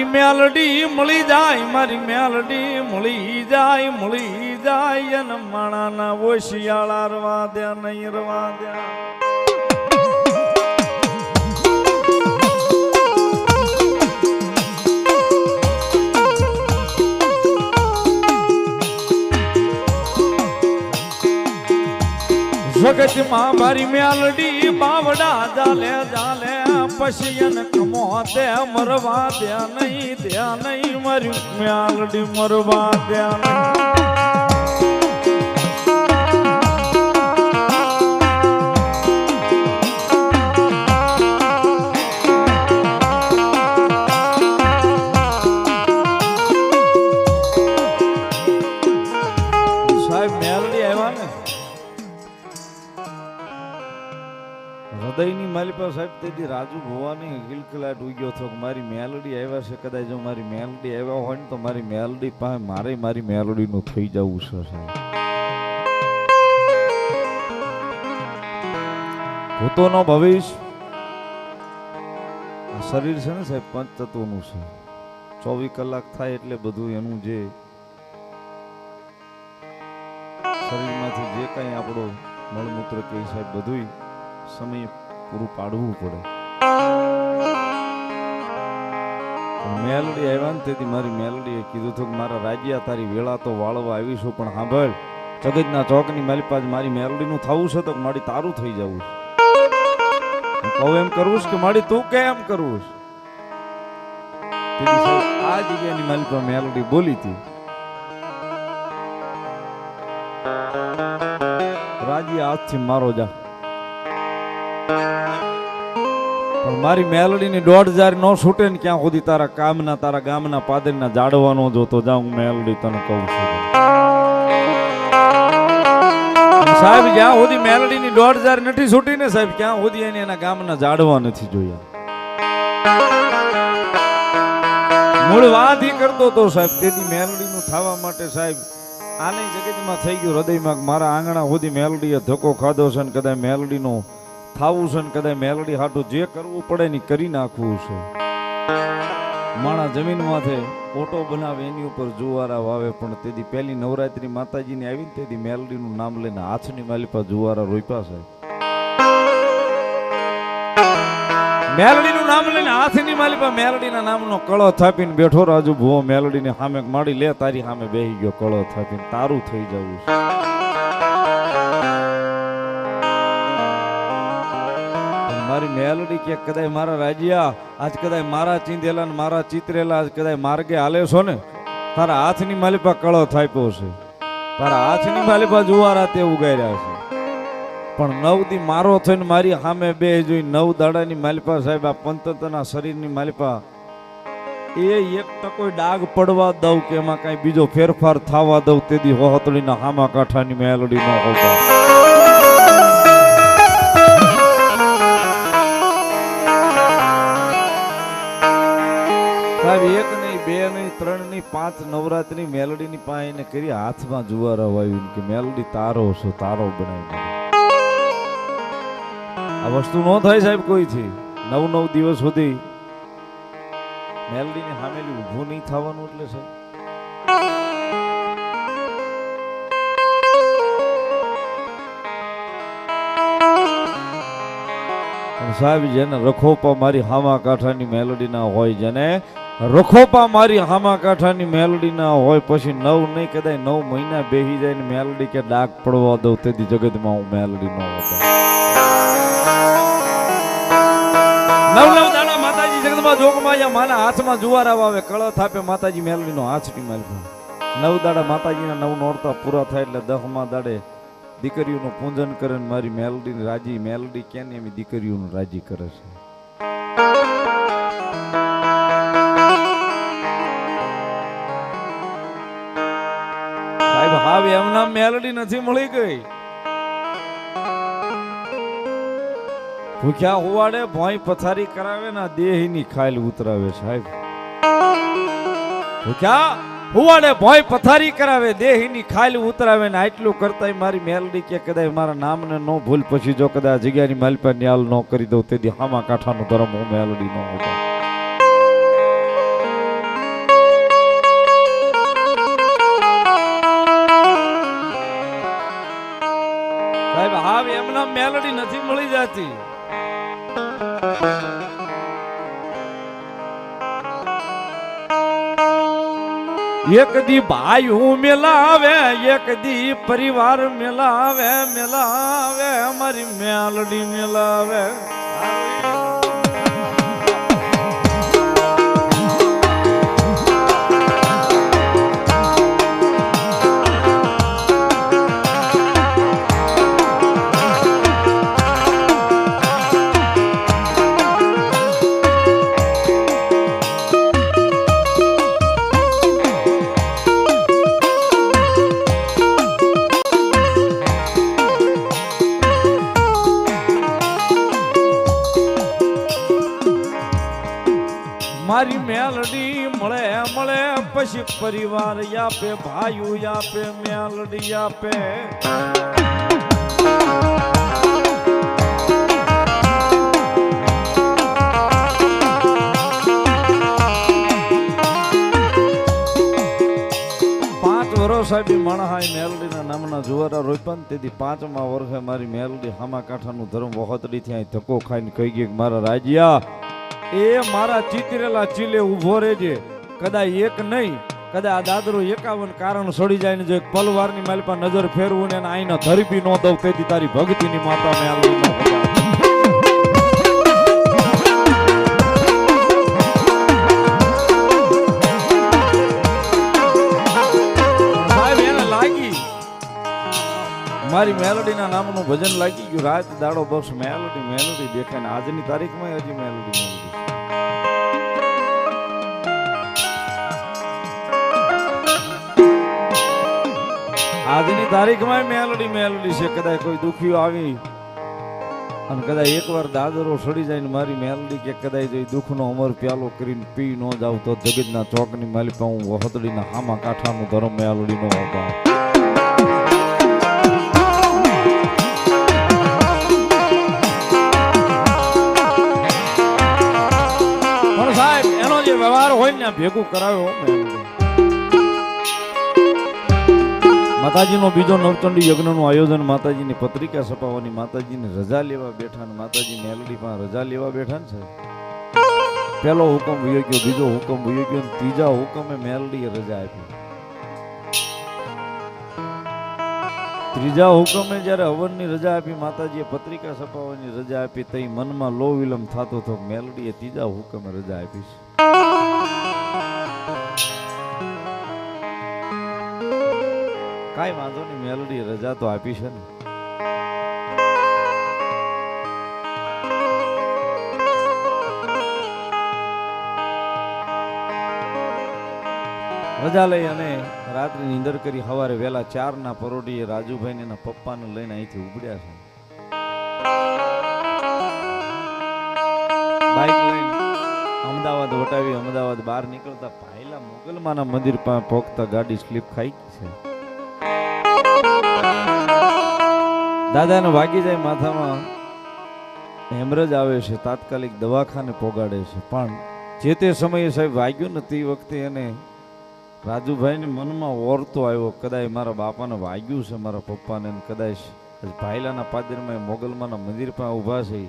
મારી મેલડી મળી જાય, મારી મેલડી મળી જાય મળી જાય. અને માણાના ઓશિયાળા રવા દે, નહીં રવા દે. જગતમાં મારી મેલડી બાવડા જાલે જાલે. પશિયન કમો દે મરવા દે નહીં દે નહીં મર્યું. મ્યાલડી મરવા દે નહીં. સાહેબ, તેથી રાજુ ભવાની કિલકલાટ ઉગ્યો હતો કે મારી મેલડી આવ્યા છે, કદાચ જો મારી મેલડી આવ્યા હોય ને તો મારી મેલડી પાસે મારે મારી મેલડીનું થઈ જવું છે સાહેબ. ભૂતોનો ભવિષ્ય, આ શરીર છે ને સાહેબ પંચ તત્વોનું છે. ચોવીસ કલાક થાય એટલે બધું એનું જે શરીરમાંથી જે કાંઈ આપણો મળમૂત્ર કે સાહેબ બધુંય સમય પૂરું પાડવું પડે. મેલડી આવ્યા ને તેથી મારી મેલડીએ કીધું હતું કે મારા રાજ્યા તારી વેળા તો વાળવા આવીશું, પણ સાંભળ, જગતના ચોકની મારી મારી મેલડીનું થવું છે તો મારી તારું થઈ જવું છે. કહું એમ કરવું કે મારી તું કે એમ કરવું છે આ જગ્યાની મારી મેલડી બોલી હતી. રાજી હાથથી મારો જા. પણ મારી મેલડીની દોઢ હજાર ન છૂટે ને ક્યાં સુધી તારા કામના, તારા ગામના પાદરના જાડવાનો જોતો જાઉં મેલડી તને કહું છું. સાહેબ, જ્યાં સુધી મેલડીની દોઢ હજાર નથી છૂટી ને સાહેબ, ક્યાં સુધી એને એના ગામના જાડવા નથી જોયા. મૂળ વાત કરતો તો સાહેબ, તેથી મેલડીનું થવા માટે સાહેબ, આની જગતમાં થઈ ગયું હૃદયમાં મારા આંગણા સુધી મેલડીએ ધક્કો ખાધો છે ને કદાચ મેલડીનો થાવું છે ને કદાચ મેલડી હાટું જે કરવું પડે ને કરી નાખવું છે. માણા જમીનમાંથી ઓટો બનાવે, એની ઉપર જુવારા વાવે, પણ તેથી પહેલી નવરાત્રી માતાજીની આવી ને તેથી મેલડીનું નામ લઈને હાથની માલિપા જુવારા રોપ્યા છે. મેલડીનું નામ લઈને હાથની માલિપા મેલડીના નામનો કળો થાપીને બેઠો રાજુ ભુવો મેલડીને સામે માડી લે, તારી સામે બેહી ગયો કળો થાપીને તારું થઈ જવું છે. મારી મેલડી કે કદાય મારા રાજ્યા, આજ કદાચ મારા ચીંધેલા ને મારા ચિતરેલા, આજ કદાય માર્ગે હાલે છો ને? તારા હાથની માલિપા કળો થાપ્યો છે. તારા હાથની માલિપા જુવારા તે ઉગાડ્યા છે. પણ નવ દી મારો થઈને મારી સામે બે જોઈ નવ દાડાની માલિપા સાહેબ, આ પંતના શરીરની માલિપા. એ એક ટકો ડાઘ પડવા દઉં કે એમાં કાંઈ બીજો ફેરફાર થવા દઉં તેથી હોહતળીના હામા કાંઠાની મેલડી ન હોતા. નહીં પાંચ નવરાત્રી મેલડીની પાસે એને કરી હાથમાં જુવારા વાવ્યું કે મેલડી તારો છો, તારો બનાવી આ વસ્તુ ન થાય સાહેબ કોઈથી. નવ નવ દિવસ સુધી મેલડીની સામેલી ઊભું નહીં થવાનું એટલે સાહેબ. સાહેબ જેને રખોપા મારી હામા કાંઠાની મેલોડી ના હોય જેને રખોપા મારી હામા કાંઠાની મેલડી ના હોય પછી નવ નહીં કદાચ નવ મહિના બેહી જાય ને મેલડી કે ડાક પડવા દઉં, તેથી જગતમાં હું મેલોડી ન હોતો. નવ નવ દાડા માતાજી જગતમાં જોગમાં યા માના હાથમાં જુવાર આવે કળ થાપે માતાજી મેલડીનો હાથની મેલડી નવ દાડા માતાજીના નવ નોરતા પૂરા થાય એટલે દહમાં દાડે દીકરીઓનું પૂજન કરે ને મારી મેલડી રાજી, મેલડી કેને એમ દીકરીઓનું રાજી કરે છે? એમના મેલડી નથી મળી ગઈ. ભૂખ્યા હોવાડે ભોંય પથારી કરાવે ના દેહની ખાયલ ઉતરાવે સાહેબ. ભૂખ્યા હુવાડે ભોંય પથારી કરાવે, દેહની ખાઈલ ઉતરાવે ને આટલું કરતા મારી મેલડી કે કદાચ મારા નામને ન ભૂલ. પછી જો કદાચ જગ્યાની માલપા ન્યાલ ન કરી દઉં, તેથી હામા કાંઠાનું ધર્મ હું મેલડી નો હોતો. વેતી એક દી ભાઈ હું મેલાવે એક દી પરિવાર મેલાવે મેલાવે અમારી મેલડી મેલાવે. પરિવાર આપે, ભાઈઓ આપે, મેલડી આપે. સાહેબ મણહાઈ મેલડીના નામના જુવારા રોપન તેથી પાંચમા વર્ષે મારી મેલડી હામા કાંઠાનું ધર્મ વખતડી થી અહીં ધક્કો ખાઈને કહી ગઈ મારા રાજ્યા, એ મારા ચિતરેલા ચીલે ઊભો રહેજે. કદાચ એક નહીં કદાચ દાદરું એકાવન કારણ છોડી જાય ને જો એક પલવારની માલ પાસે નજર ફેરવું ને આઈના ધરપી નો દઉં તેથી તારી ભક્તિની માતા એને લાગી. મારી મેલોડીના નામનું ભજન લાગી ગયું. રાત દાડો બસ મેલોડી મેલોડી દેખાય ને આજની તારીખમાં હજી મેલોડી મેલોડી. આજની તારીખમાં મેલડી મેલડી છે. કદાચ કોઈ દુખ્યું આવી અને કદાચ એકવાર દાદરો સડી જાય ને મારી મેલડી કે કદાચ દુઃખનો અમર પ્યાલો કરીને પી ન જાવ તો જગતના ચોકની માલિકા હું વહદડીના હામા કાંઠાનું ધર્મ મેલડીનો અભાવ વ્યવહાર હોય ને ભેગું કરાવ્યો માતાજીનો બીજો નવચંડી યજ્ઞનું આયોજન માતાજીની પત્રિકા છપાવવાની માતાજીની રજા લેવા બેઠા ને માતાજી મેલડી રજા લેવા બેઠા ને છે હુકમ ભૂયો ગયો, બીજો હુકમ ભૂયો ગયો ત્રીજા હુકમે મેલડીએ રજા આપી. ત્રીજા હુકમે જ્યારે હવનની રજા આપી, માતાજીએ પત્રિકા છપાવવાની રજા આપી, તઈ મનમાં લો વિલંબ થતો હતો મેલડીએ ત્રીજા હુકમે રજા આપી છે. કાંઈ વાંધો નહીં, મેલડી રજા તો આપી છે ને. રજા લઈ અને રાત્રે નીંદર કરી સવારે વહેલા ચાર ના પરોઢીએ રાજુભાઈ એના પપ્પાને લઈને અહીંથી ઉબડ્યા છે. અમદાવાદ વટાવી અમદાવાદ બહાર નીકળતા ભાઈલા મુગલમાના મંદિર પાસે પહોંચતા ગાડી સ્લીપ ખાઈ છે. દાદાને વાગી જાય માથામાં. હેમરજ આવે છે, તાત્કાલિક દવાખાને પોગાડે છે. પણ જે તે સમયે સાહેબ વાગ્યું ને તે વખતે એને રાજુભાઈને મનમાં ઓરતો આવ્યો કદાચ મારા બાપાને વાગ્યું છે, મારા પપ્પાને કદાચ ભાઈલાના પાદરમાં મોગલમાના મંદિર પણ ઊભા છે.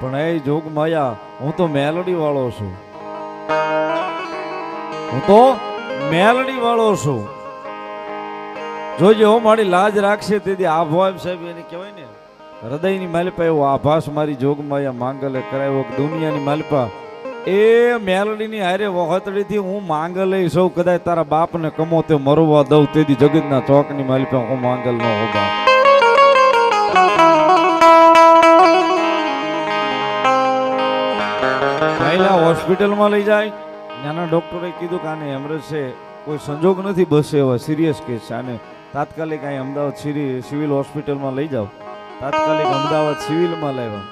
પણ એ જોગ માયા, હું તો મેલડી વાળો છું. હું તો મેલડી વાળો છું. જોજે, હો મારી લાજ રાખશે. તેથી આભાવ સાહેબ એને કહેવાય ને, હૃદયની માલપા એવો આભાસ મારી જોગમાં માંગલે કરાવ્યો દુનિયાની માલપા. એ મેલડીની હારે વખતડીથી હું માંગલે સૌ કદાચ તારા બાપને કમો તે મરવા દઉં. તેથી જગતના ચોકની માલપા હું માંગલ ન પહેલા હોસ્પિટલમાં લઈ જાય. નાના ડોક્ટરે કીધું કે આને એમરેજ છે કોઈ સંજોગ નથી બસ એવા સિરિયસ કેસ છે. આને તાત્કાલિક અહીં અમદાવાદ સિરી સિવિલ હોસ્પિટલમાં લઈ જાઓ. તાત્કાલિક અમદાવાદ સિવિલમાં લાવ્યા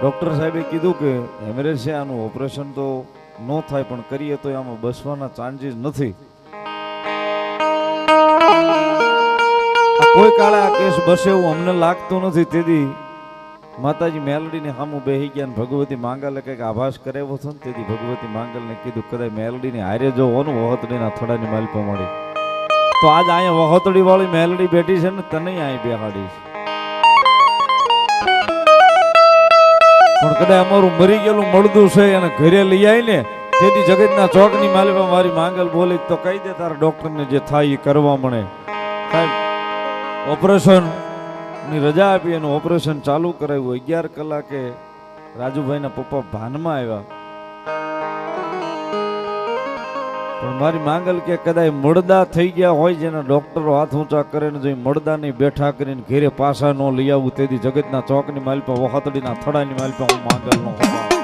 ડૉક્ટર સાહેબે કીધું કે હેમરેજ છે ઓપરેશન તો ન થાય, પણ કરીએ તો આમાં બસવાના ચાન્સીસ નથી. કોઈ કાળે આ કેસ બસે એવું અમને લાગતું નથી. તેથી માતાજી મેલડીને સામું બેહી ગયા ને ભગવતી માંગલે કંઈક આભાસ કરાવ્યો હતો ને તેથી ભગવતી માંગલને કીધું કદાચ મેલડીને હારે જો હોનું વહોતડીના થડાની માલિપા મળી. તો આજ અહીંયા વહોતડી વાળી મેલડી બેઠી છે ને તને અહીં બેહાડી છે પણ કદાચ અમારું મરી ગયેલું મળદું છે અને ઘરે લઈ આવીને તેથી જગતના ચોકની માલિકા મારી માંગલ બોલી તો કહી દે તારા ડોક્ટરને જે થાય એ કરવા મળે. સાહેબ, ઓપરેશનની રજા આપી એનું ઓપરેશન ચાલુ કરાવ્યું. અગિયાર કલાકે રાજુભાઈના પપ્પા ભાનમાં આવ્યા. પણ મારી માંગલ કે કદાચ મળદા થઈ ગયા હોય જેના ડોક્ટરો હાથ ઊંચા કરે ને જો મળદાની બેઠા કરીને ઘેરે પાછા ન લઈ આવું, તેથી જગતના ચોકની માલપા, વહાતડીના થડાની માલપા હું માંગલ નો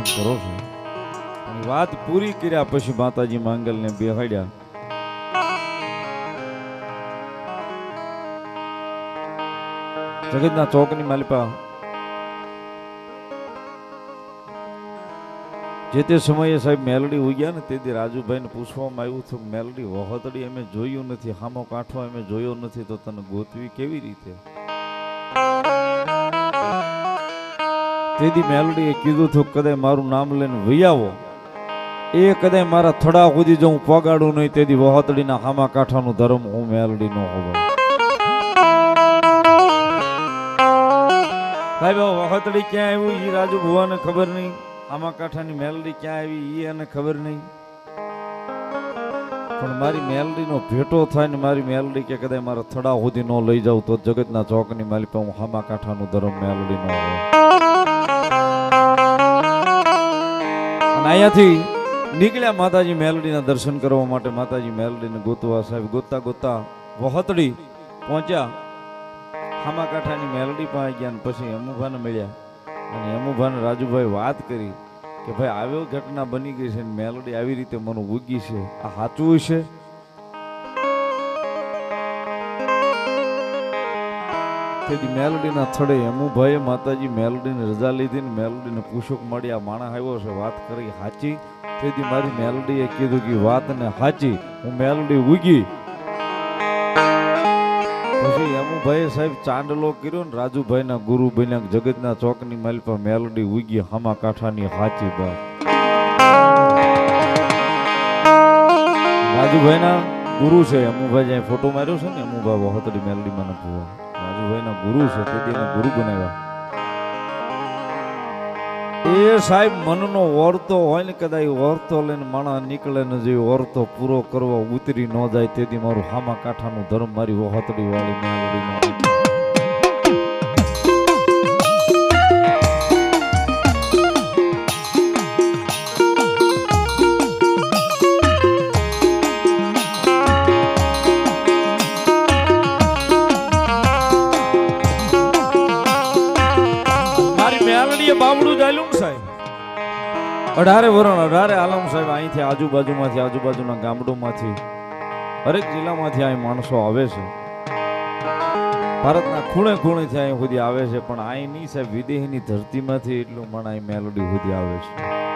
દર્શન કરો છો? વાત પૂરી કર્યા પછી માતાજી માંગલને બેહાડ્યા. જગતના ચોકની માલિપા જે તે સમયે સાહેબ મેલડી ઉગ્યા ને તેથી રાજુભાઈને પૂછવામાં આવ્યું હતું મેલડી, વહોતડી અમે જોયું નથી, હામો કાંઠો અમે જોયો નથી, તો તને ગોતવી કેવી રીતે? તેથી મેલડીએ કીધું હતું કદાચ મારું નામ લઈને વૈયાવો એ કદાચ મારા થડા સુધી જો હું પગાડું નહીં, તેથી વહોતડીના હામા કાંઠાનું ધર્મ હું મેલડી નો હોવ સાહેબ વહોતડી ક્યાં આવ્યું એ રાજુ ભુવાને ખબર નહીં. આમાં કાંઠાની મેલડી ક્યાં આવી એ એને ખબર નહીં. પણ મારી મેલડીનો ભેટો થાય ને મારી મેલડી કે કદાચ મારા થડા સુધી ન લઈ જાઉં, તો જગતના ચોકની માલી પર હું હામા કાંઠાનું ધર્મ મેલડી નો હોય અહીંયાથી નીકળ્યા માતાજી મેલડીના દર્શન કરવા માટે માતાજી મેલડીને ગોતવા સાહેબ ગોતતા ગોતતા વહતડી પહોંચ્યા. હામાકાંઠાની મેલડી પાસે ગયા અને પછી હેમુભાને મળ્યા. અને હેમુભાને રાજુભાઈ વાત કરી કે ભાઈ આવ્યો ઘટના બની ગઈ છે મેલડી આવી રીતે મને ઉગી છે. આ સાચું છે? તેથી મેલોડીના થડે હેમુભાઈએ માતાજી મેલોડીને રજા લીધી ને મેલોડીને પૂછોક મળી, આ માણસ આવ્યો છે, વાત કરી હાચી તેથી મારી મેલોડીએ કીધું કે, વાત ને હાચી હું મેલોડી ઉગી. પછી યમુભાઈએ સાહેબ ચાંદલો કર્યો ને રાજુભાઈના ગુરુ બન્યા જગતના ચોકની માલ પર મેલડી ઉગી હામા કાંઠાની હાચી બાત રાજુભાઈના ગુરુ છે યમુભાઈ જ્યાં ફોટો માર્યો છે ને યમુભાઈ વહોતડી મને ભૂવા રાજુભાઈના ગુરુ છે તેથી એને ગુરુ બનાવ્યા. એ સાહેબ મનનો વર્તો હોય ને કદાચ વર્તો લઈને માણસ નીકળે ને જે વર્તો પૂરો કરવા ઉતરી ન જાય, તેથી મારું હામા કાંઠાનું ધર્મ મારી વહતડી વાળી મેલડી અઢારે વરણ, અઢારે આલમ સાહેબ, અહીંથી આજુબાજુમાંથી, આજુબાજુના ગામડોમાંથી, હરેક જિલ્લામાંથી અહીં માણસો આવે છે. ભારતના ખૂણે ખૂણેથી અહીં સુધી આવે છે, પણ અહીં નહીં સાહેબ વિદેહની ધરતીમાંથી એટલું મણ અહીં મેલોડી સુધી આવે છે.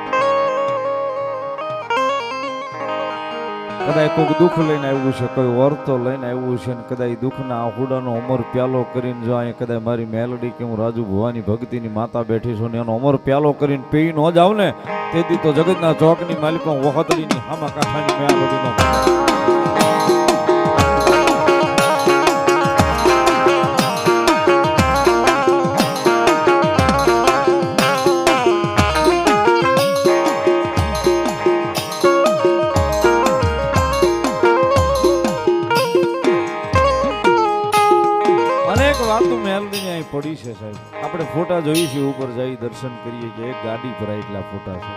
કદાચ કોઈક દુઃખ લઈને આવ્યું છે, કોઈ વર્તો લઈને આવ્યું છે ને કદાચ દુઃખના આહુડાનો અમર પ્યાલો કરીને જો અહીંયા કદાચ મારી મેલડી કે હું રાજુ ભુવાની ભક્તિની માતા બેઠી છું ને એનો અમર પ્યાલો કરીને પી ન જાવ ને, તેથી તો જગતના ચોકની માલિકો વખતરીની હામા કાંઠાની મેલડીનો ફોટા છીએ ઉપર જઈ દર્શન કરીએ એક ગાડી ભરાય એટલા ફોટા છે.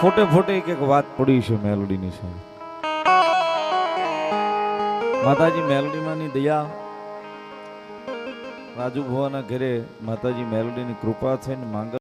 ફોટે ફોટે એક એક વાત પડી છે મેલોડીની સામે. માતાજી મેલોડીમાંની દયા રાજુ ભવાના ઘરે માતાજી મેલોડીની કૃપા થઈને માંગલ